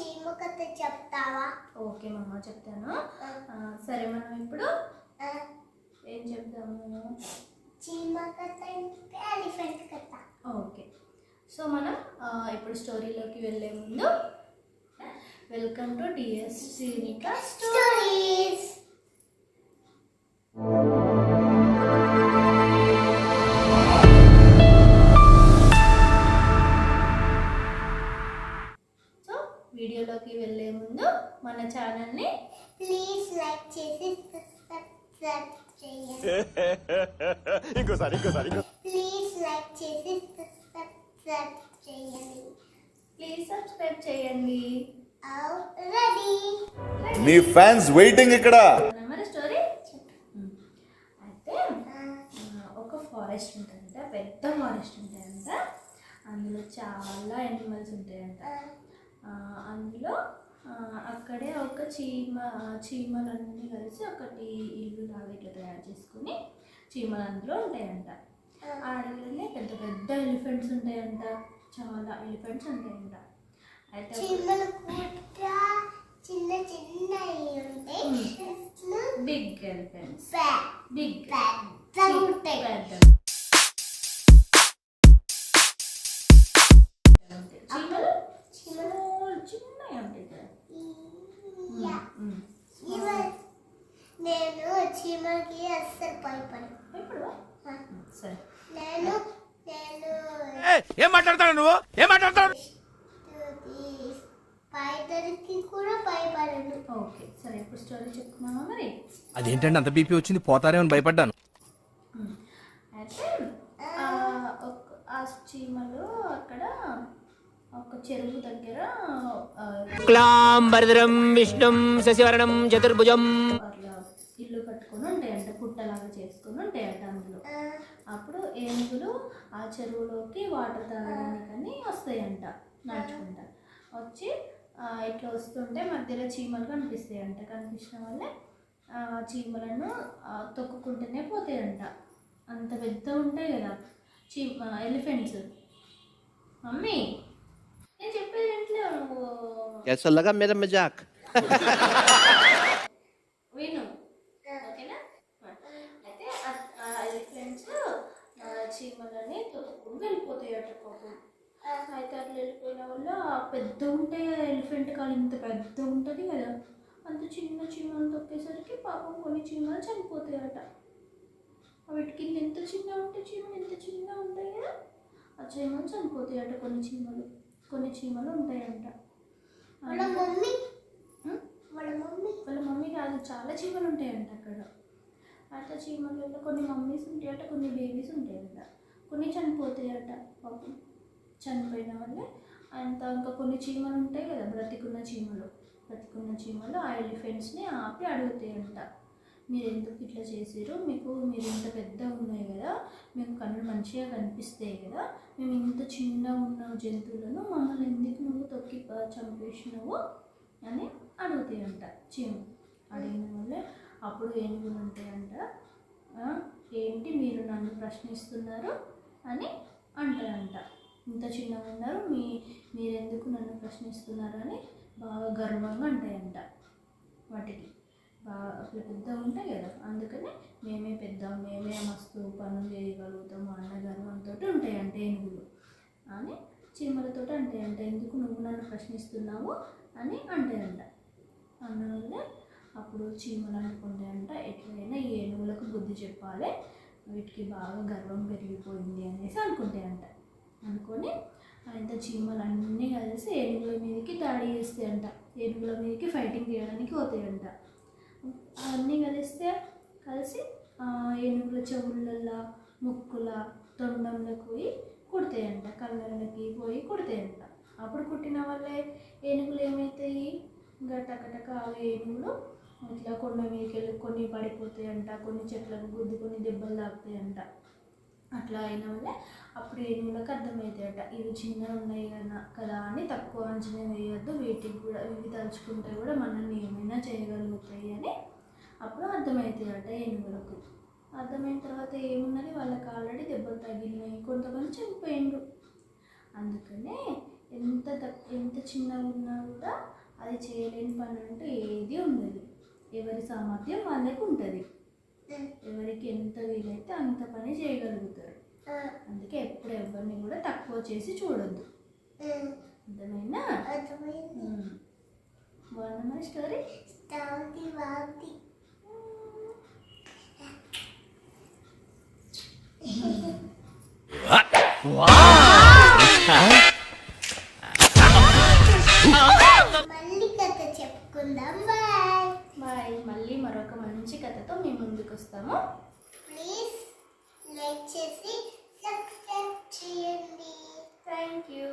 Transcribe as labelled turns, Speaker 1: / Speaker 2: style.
Speaker 1: చీమ కథ చెప్తావా?
Speaker 2: ఓకే మమ్మ చెప్తాను. సరే మనం ఇప్పుడు ఏం చెప్దాము?
Speaker 1: చీమ కథ ఇంకా ఎలిఫెంట్ కథ.
Speaker 2: ఓకే. సో మనం ఇప్పుడు స్టోరీలోకి వెళ్ళే ముందు welcome to DS Srinika
Speaker 1: stories.
Speaker 2: వీడియోలోకి వెళ్ళే ముందు మన ఛానల్ని
Speaker 1: ప్లీజ్ లైక్ చేసి సబ్స్క్రైబ్ చేయండి.
Speaker 3: ఇంకోసారి ఇంకోసారి ఇంకో
Speaker 1: ప్లీజ్ లైక్ చేసి సబ్స్క్రైబ్ చేయండి.
Speaker 2: ప్లీజ్ సబ్స్క్రైబ్ చేయండి.
Speaker 1: రెడీ.
Speaker 3: నీ ఫ్యాన్స్ వెయిటింగ్ ఇక్కడ.
Speaker 2: స్టోరీ అయితే ఒక ఫారెస్ట్ ఉంటుందంట పెద్ద ఫారెస్ట్ ఉంటాయంట అందులో చాలా యానిమల్స్ ఉంటాయంట. అందులో అక్కడే ఒక చీమ చీమలన్నీ కలిసి ఒకటి ఇల్లు లాగా ఇట్లా తయారు చేసుకుని చీమలు అందులో ఉంటాయంట. ఆ. అడవిలోనే పెద్ద పెద్ద ఎలిఫెంట్స్ ఉంటాయంట. చాలా ఎలిఫెంట్స్ ఉంటాయంట. అయితే
Speaker 1: చిన్న చిన్న
Speaker 2: బిగ్ ఎలిఫెంట్స్. బిగ్
Speaker 3: ఏం మాట్లాడతాడు నువ్వు? ఏం మాట్లాడతాడు
Speaker 1: స్పైడర్కి కూడా భయపడను
Speaker 2: ఓకే సరే ఇప్పుడు స్టోరీ చెప్పుకున్నామా మరి?
Speaker 4: అదేంటండి అంత బీపీ వచ్చింది భయపడ్డాను.
Speaker 2: ఆ, చీమలు అక్కడ ఒక చెరువు దగ్గర ఆ,
Speaker 5: క్లాంబరధరం విష్ణుం శశివర్ణం చతుర్భుజం.
Speaker 2: ఇల్లు కట్టుకొని ఉంటాయంట పుట్టలాగా చేసుకొని ఉంటాయంట అందులో. అప్పుడు ఏనుగులు ఆ చెరువులోకి వాటర్ తాగడానికని వస్తాయంట నడుచుకుంటా. వచ్చి ఇట్లా వస్తుంటే మధ్యలో చీమలు కనిపిస్తాయంట. కనిపించిన వల్లే ఆ చీమలను తొక్కుకుంటూనే పోతాయంట. అంత పెద్ద ఉంటాయి కదా చీ ఎలిఫెంట్స్. మమ్మీ నేను చెప్పేది ఏంట్లో నువ్వు? ఎలిఫెంట్స్ చీమలని తొక్కుకుంటూ వెళ్ళిపోతాయట పాపం. అయితే అట్లా వెళ్ళిపోయిన వల్ల పెద్ద ఉంటాయి కదా ఎలిఫెంట్ కాలు ఇంత పెద్ద ఉంటుంది కదా. అంత చిన్న చీమలు తొక్కేసరికి పాపం కొన్ని చీమలు చనిపోతాయట. వీటి కింద ఎంత చిన్న ఉంటే చీమలు ఎంత చిన్న ఉంటాయి కదా ఆ చీమలు చనిపోతాయట కొన్ని చీమలు. కొన్ని చీమలు ఉంటాయంట.
Speaker 1: వాళ్ళ మమ్మీ? వాళ్ళ మమ్మీ?
Speaker 2: వాళ్ళ మమ్మీ కాదు చాలా చీమలు ఉంటాయంట అక్కడ. అట్లా చీమలలో కొన్ని మమ్మీస్ ఉంటాయట కొన్ని బేబీస్ ఉంటాయంట కొన్ని చనిపోతాయట పాపం. చనిపోయిన వల్లే అంత ఇంకా కొన్ని చీమలు ఉంటాయి కదా బ్రతికున్న చీమలు. బ్రతికున్న చీమలు ఆ ఎలిఫెంట్స్ని ఆపి అడుగుతాయంట మీరు ఎందుకు ఇట్లా చేసారు మీకు మీరు ఇంత పెద్దగా ఉన్నాయి కదా. మీకు కళ్ళు మంచిగా కనిపిస్తాయి కదా. మేము ఇంత చిన్న ఉన్న జంతువులను. మమ్మల్ని ఎందుకు నువ్వు తొక్కి చంపేసినావు అని అడుగుతాయంట చీమ అడిగిన వల్లే అప్పుడు ఏనుగులు ఉంటాయంట ఏంటి మీరు నన్ను ప్రశ్నిస్తున్నారు అని అంటారంట. ఇంత చిన్నగా ఉన్నారు మీ మీరెందుకు నన్ను ప్రశ్నిస్తున్నారు అని బాగా గర్వంగా అంటాయంట వాటికి. బాగా అసలు పెద్దగా ఉంటాయి కదా అందుకని మేమే పెద్ద మేమే మస్తు పనులు చేయగలుగుతాం అన్న గర్వంతో ఉంటాయంట ఏనుగులు అని చీమలతో అంటాయంట. ఎందుకు నువ్వు నన్ను ప్రశ్నిస్తున్నావు అని అంటాయంట అన్నవల్ల అప్పుడు చీమలు అనుకుంటాయంట ఎట్లయినా ఈ ఏనుగులకు బుద్ధి చెప్పాలి. వీటికి బాగా గర్వం పెరిగిపోయింది అనేసి అనుకుంటాయంట అనుకొని అంత చీమలు అన్నీ కలిసి ఏనుగుల మీదకి దాడి చేస్తాయంట ఏనుగుల మీదకి ఫైటింగ్ చేయడానికి పోతాయంట అవన్నీ కలిస్తే కలిసి ఏనుగుల చెవులల్లో ముక్కుల తొండంలోకి పోయి కుడతాయంట కళ్ళకి పోయి కుడతాయంట అప్పుడు కుట్టిన వల్లే ఏనుగులు ఏమవుతాయి ఇంకా టకటక ఏనుగులు ఇట్లా కొండ మీదకి వెళ్ళి కొన్ని పడిపోతాయంట కొన్ని చెట్లకు గుద్దుకొని దెబ్బలు తాకుతాయంట. అట్లా అయిన వల్లే అప్పుడు ఏనుగులకు అర్థమవుతాయట ఇవి చిన్నగా ఉన్నాయి కదా కదా అని తక్కువ అంచనా వేయొద్దు. వీటికి కూడా ఇవి తలుచుకుంటే కూడా మనల్ని ఏమైనా చేయగలుగుతాయి అని అప్పుడు అర్థమవుతాయట ఏనుగులకు. అర్థమైన తర్వాత ఏమున్నది? వాళ్ళకి ఆల్రెడీ దెబ్బలు తగిలినాయి. కొంతమంది చనిపోయిండ్రు. అందుకనే ఎంత ఎంత చిన్నగా ఉన్నా కూడా అది చేయలేని పని అంటూ ఏది ఉండదు. ఎవరి సామర్థ్యం వాళ్ళకి ఉంటుంది. ఎవరికి ఎంత వీలైతే అంత పని చేయగలుగుతారు. అందుకే ఎప్పుడు ఎవరిని కూడా తక్కువ చేసి చూడొద్దు. అర్థమైనా. బాగుందా స్టోరీ?
Speaker 1: మళ్ళీ కథ చెప్పుకుందాం.
Speaker 2: మరొక మంచి కథతో మీ ముందుకు వస్తాము ప్లీజ్ లైక్ చేసి సబ్స్క్రైబ్ చేయండి. Thank you.